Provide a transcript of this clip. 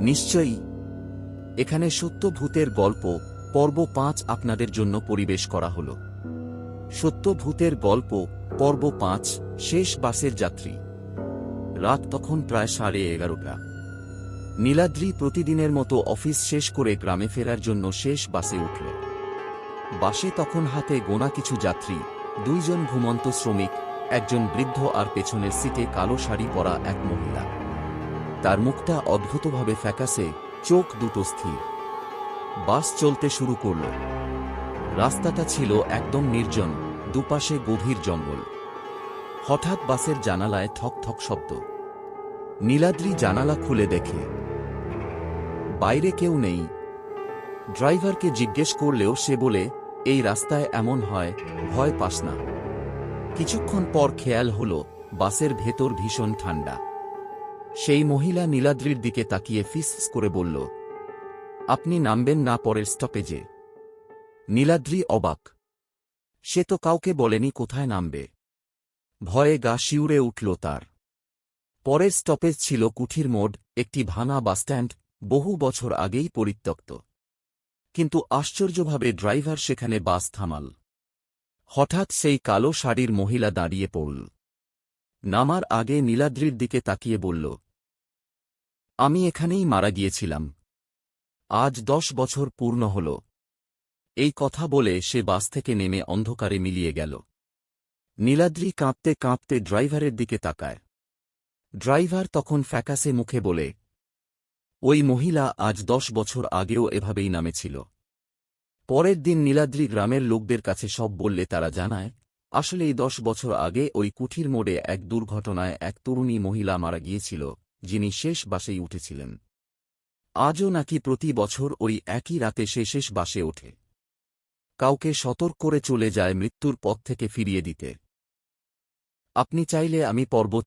নিশ্চয়ই। এখানে সত্য ভূতের গল্প পর্ব পাঁচ আপনাদের জন্য পরিবেশ করা হল। সত্য ভূতের গল্প পর্ব পাঁচ, শেষ বাসের যাত্রী। রাত তখন প্রায় সাড়ে এগারোটা। নীলাদ্রি প্রতিদিনের মতো অফিস শেষ করে গ্রামে ফেরার জন্য শেষ বাসে উঠল। বাসে তখন হাতে গোনা কিছু যাত্রী, দুইজন ঘুমন্ত শ্রমিক, একজন বৃদ্ধ আর পেছনের সিটে কালো শাড়ি পরা এক মহিলা। তার মুখটা অদ্ভুতভাবে ফ্যাকাসে, চোখ দুটো স্থির। বাস চলতে শুরু করল। রাস্তাটা ছিল একদম নির্জন, দুপাশে গভীর জঙ্গল। হঠাৎ বাসের জানালায় ঠক ঠক শব্দ। নীলাদ্রি জানালা খুলে দেখে। বাইরে কেউ নেই। ড্রাইভারকে জিজ্ঞেস করলেও সে বলে, এই রাস্তায় এমন হয়, ভয় পাস না। কিছুক্ষণ পর খেয়াল হল, বাসের ভেতর ভীষণ ঠান্ডা। সেই মহিলা নীলাদ্রির দিকে তাকিয়ে ফিস করে বলল, আপনি নামবেন না পরের স্টপেজে। নীলাদ্রি অবাক। সে তো কাউকে বলেনি কোথায় নামবে। ভয়ে গা শিউরে উঠল তার। পরের স্টপেজ ছিল কুঠির মোড়, একটি ভাঙা বাসস্ট্যান্ড, বহু বছর আগেই পরিত্যক্ত। কিন্তু আশ্চর্যভাবে ড্রাইভার সেখানে বাস থামাল। হঠাৎ সেই কালো শাড়ির মহিলা দাঁড়িয়ে পড়ল। নামার আগে নীলাদ্রির দিকে তাকিয়ে বলল আমি এখানেই মারা গিয়েছিলাম। আজ দশ বছর পূর্ণ হল। এই কথা বলে সে বাস থেকে নেমে অন্ধকারে মিলিয়ে গেল। নীলাদ্রি কাঁপতে কাঁপতে ড্রাইভারের দিকে তাকায়। ড্রাইভার তখন ফ্যাকাসে মুখে বলে, ওই মহিলা আজ দশ বছর আগেও এভাবেই নামেছিল। পরের দিন নীলাদ্রি গ্রামের লোকদের কাছে সব বললে তারা জানায় আসলে এই দশ বছর আগে ওই কুঠির মোড়ে এক দুর্ঘটনায় এক তরুণী মহিলা মারা গিয়েছিল। যিনি শেষ বাসেই উঠেছিলেন। আজও নাকি প্রতি বছর ওই একই রাতে সে শেষ বাসে ওঠে। কাউকে সতর্ক করে চলে যায় মৃত্যুর পথ থেকে ফিরিয়ে দিতে। আপনি চাইলে আমি পর্বত